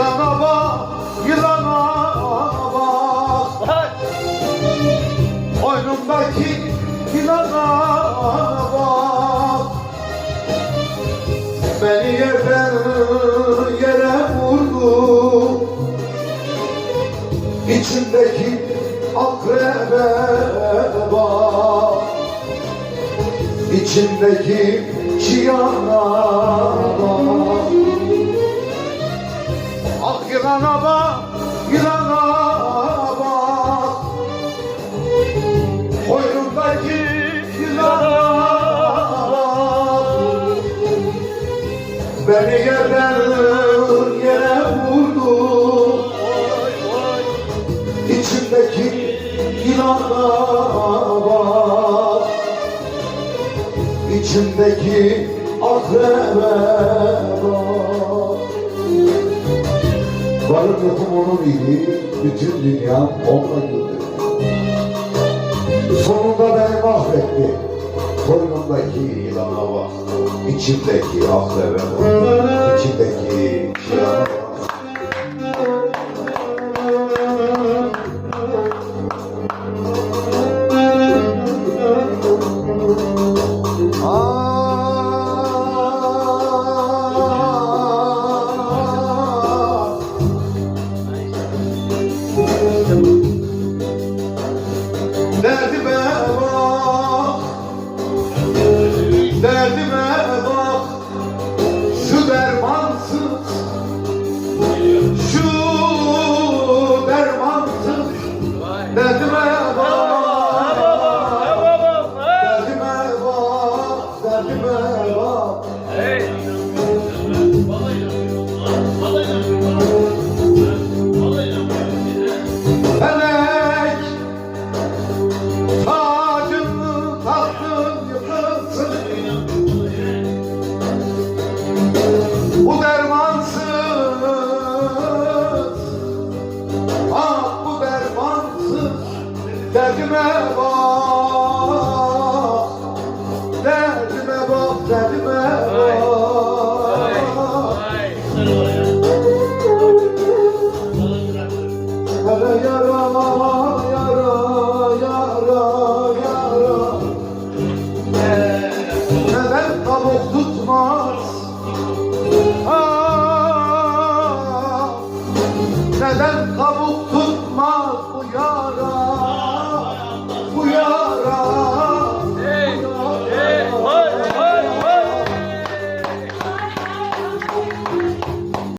Yılana bak, yılana bak. Vay. Boynumdaki yılana bak. Beni yerden yere vurdu. İçimdeki akrebe bak. İçimdeki çiyana bak Beni yerden yere vurdu. İçimdeki yılana bak İçimdeki akrebe bak Varım yokum onun idi Bütün dünya onunla güldü Sonunda beni mahvetti Koynumdaki yılana bak İçimdeki akrebe bak İçimdeki yılana bak Aa, Derdime bak Derdime bak Derdime bak. yara yara Neden kabuk